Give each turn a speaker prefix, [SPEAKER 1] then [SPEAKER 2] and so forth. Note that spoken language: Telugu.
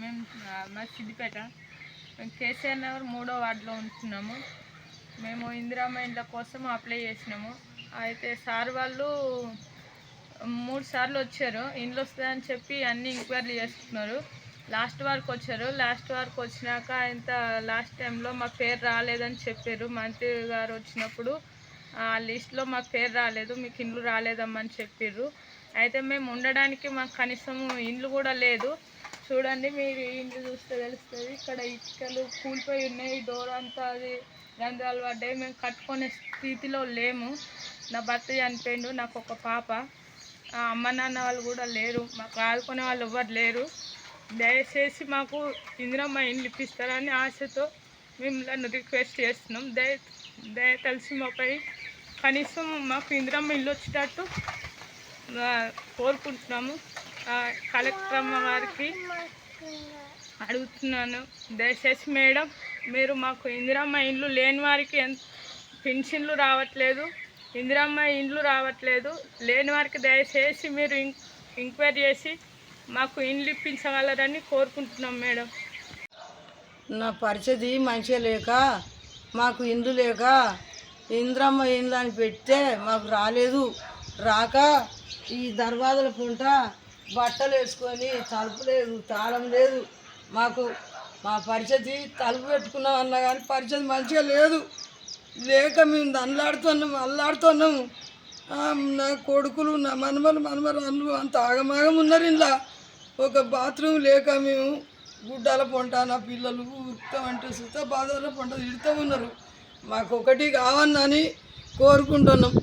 [SPEAKER 1] మేము మా సిద్దిపేట. మేము కేసీఆర్ నగర్ మూడో వార్డులో ఉంటున్నాము. మేము ఇందిరామ్మ ఇండ్ల కోసం అప్లై చేసినాము. అయితే సార్ వాళ్ళు మూడు సార్లు వచ్చారు. ఇండ్లు వస్తుందని చెప్పి అన్ని ఎంక్వైరీ చేస్తున్నారు. లాస్ట్ వరకు వచ్చారు. లాస్ట్ వరకు వచ్చినాక ఇంత లాస్ట్ టైంలో మా పేరు రాలేదని చెప్పారు. మంత్రి గారు వచ్చినప్పుడు ఆ లిస్ట్లో మా పేరు రాలేదు. మీకు ఇండ్లు రాలేదమ్మని చెప్పారు. అయితే మేము ఉండడానికి మాకు కనీసం ఇండ్లు కూడా లేదు. చూడండి మీరు ఇంట్లో చూస్తే తెలుస్తుంది. ఇక్కడ ఇటుకలు కూలిపోయి ఉన్నాయి. డోర్ అంతా అది రంధ్రాలు పడ్డాయి. మేము కట్టుకునే స్థితిలో లేము. నా భర్త చనిపోయిండు. నాకు ఒక పాప. అమ్మ నాన్న వాళ్ళు కూడా లేరు. మాకు ఆదుకునే వాళ్ళు ఎవ్వరు లేరు. దయచేసి మాకు ఇందిరమ్మ ఇండ్లు ఇప్పిస్తారని ఆశతో మిమ్మల్ని రిక్వెస్ట్ చేస్తున్నాం. దయ దయ తెలిసి మాపై కనీసం మాకు ఇందిరమ్మ ఇల్లు వచ్చేటట్టు కోరుకుంటున్నాము. కలెక్టర్ అమ్మ అడుగుతున్నాను. దయచేసి మేడం మీరు మాకు ఇందిరమ్మ ఇండ్లు లేని వారికి ఎంత పెన్షన్లు రావట్లేదు. ఇందిరమ్మ ఇండ్లు రావట్లేదు. లేని వారికి దయచేసి మీరు ఇం- ఎంక్వైరీ చేసి మాకు ఇండ్లు ఇప్పించగలరని కోరుకుంటున్నాం మేడం.
[SPEAKER 2] నా పరిస్థితి మంచిగా లేక మాకు ఇండ్లు లేక ఇంద్రమ్మ ఇండ్లు అని పెడితే మాకు రాలేదు. రాక ఈ దర్వాజల పుంట బట్టలు వేసుకొని తలుపు లేదు తాళం లేదు. మాకు మా పరిస్థితి తలుపు పెట్టుకున్నాం అన్నా కానీ పరిస్థితి మంచిగా లేదు. లేక మేము దండలాడుతున్నాము అల్లాడుతున్నాము నా కొడుకులు నా మనమలు మనమరాళ్ళు అంత ఆగమాగం ఉన్నారు ఇంట్లో. ఒక బాత్రూమ్ లేక మేము గుడ్డాల పొంట నా పిల్లలు ఉరుకుతామంటే సుత బాధల పొంట తిడుతూ ఉన్నారు. మాకు ఒకటి కావన్నని కోరుకుంటున్నాం.